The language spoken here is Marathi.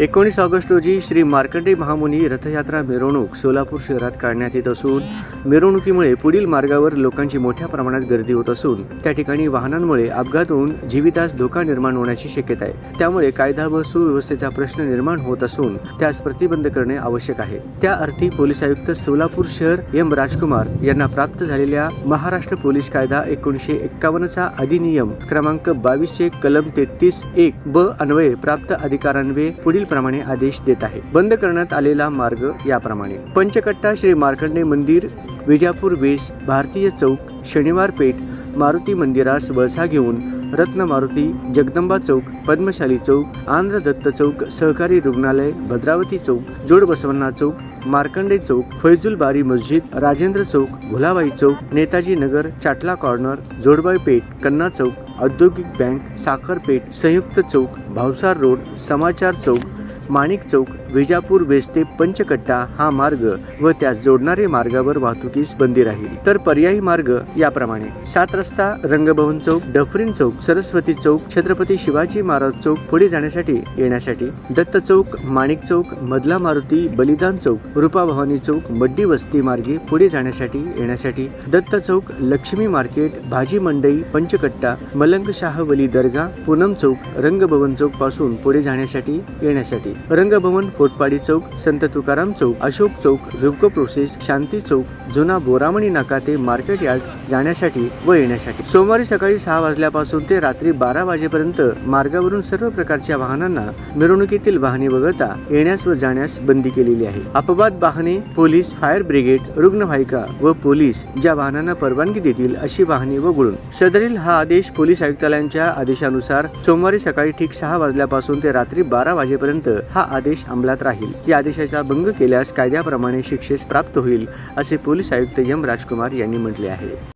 एकोणीस ऑगस्ट रोजी श्री मार्कंडे महामुनी रथयात्रा मिरवणूक सोलापूर शहरात काढण्यात येत असून मिरवणुकीमुळे पुढील मार्गावर लोकांची मोठ्या प्रमाणात गर्दी होत असून त्या ठिकाणी वाहनांमुळे अपघात होऊन जीवितास धोका निर्माण होण्याची शक्यता आहे. त्यामुळे कायदा व सुव्यवस्थेचा प्रश्न निर्माण होत असून त्यास प्रतिबंध करणे आवश्यक आहे. त्या अर्थी पोलीस आयुक्त सोलापूर शहर एम राजकुमार यांना प्राप्त झालेल्या महाराष्ट्र पोलीस कायदा एकोणीसशे एक्कावन्नचा अधिनियम क्रमांक बावीसशे कलम तेहतीस एक ब अन्वये प्राप्त अधिकारान्वये पुढील प्रमाणे आदेश देत आहे. बंद करण्यात आलेला मार्ग याप्रमाणे. पंचकट्टा श्री मार्कंडे मंदिर विजापूर वेस भारतीय चौक शनिवार पेठ मारुती मंदिरास वळसा घेऊन रत्न मारुती जगदंबा चौक पद्मशाली चौक आंध्र दत्त चौक सहकारी रुग्णालय भद्रावती चौक जोड बसवन्ना चौक मार्कंडे चौक फैजुल बारी मस्जिद राजेंद्र चौक भुलाबाई चौक नेताजी नगर चाटला कॉर्नर जोडबाई पेठ कन्ना चौक औद्योगिक बँक साखरपेठ संयुक्त चौक भावसार रोड समाचार चौक माणिक चौक विजापूर वेस्ते पंचकट्टा हा मार्ग व त्यास जोडणारे मार्गावर वाहतुकीस बंदी राहील. तर पर्यायी मार्ग याप्रमाणे. सात रस्ता रंगभवन चौक डफरीन चौक सरस्वती चौक छत्रपती शिवाजी महाराज चौक पुढे जाण्यासाठी येण्यासाठी दत्त चौक माणिक चौक मधला मारुती बलिदान चौक रूपा भवानी चौक मड्डी वस्ती मार्गे पुढे जाण्यासाठी येण्यासाठी दत्त चौक लक्ष्मी मार्केट भाजी मंडई पंचकट्टा मलंगशाह वली दर्गा पूनम चौक रंगभवन चौकपासून पुढे जाण्यासाठी येण्यासाठी. रंगभवन फोटपाडी चौक संत तुकाराम चौक अशोक चौक रुको प्रोसेस शांती चौक जुना बोरामणी नाका ते मार्केट यार्ड जाण्यासाठी व येण्यासाठी. सोमवारी सकाळी सहा वाजल्यापासून ते रात्री बारा वाजेपर्यंत मार्गावरून सर्व प्रकारच्या वाहनांना मिरवणुकीतील वाहने वगळता येण्यास व जाण्यास बंदी केलेली आहे. अपवाद वाहने पोलीस फायर ब्रिगेड रुग्णवाहिका व पोलीस ज्या वाहनांना परवानगी देतील अशी वाहने वगळून. सदरील हा आदेश पोलीस आयुक्तालयांच्या आदेशानुसार सोमवारी सकाळी ठीक सहा वाजल्यापासून ते रात्री बारा वाजेपर्यंत हा आदेश अंमलात राहील. या आदेशाचा भंग केल्यास कायद्याप्रमाणे शिक्षेस प्राप्त होईल असे पोलीस आयुक्त एम राजकुमार यांनी म्हटले आहे.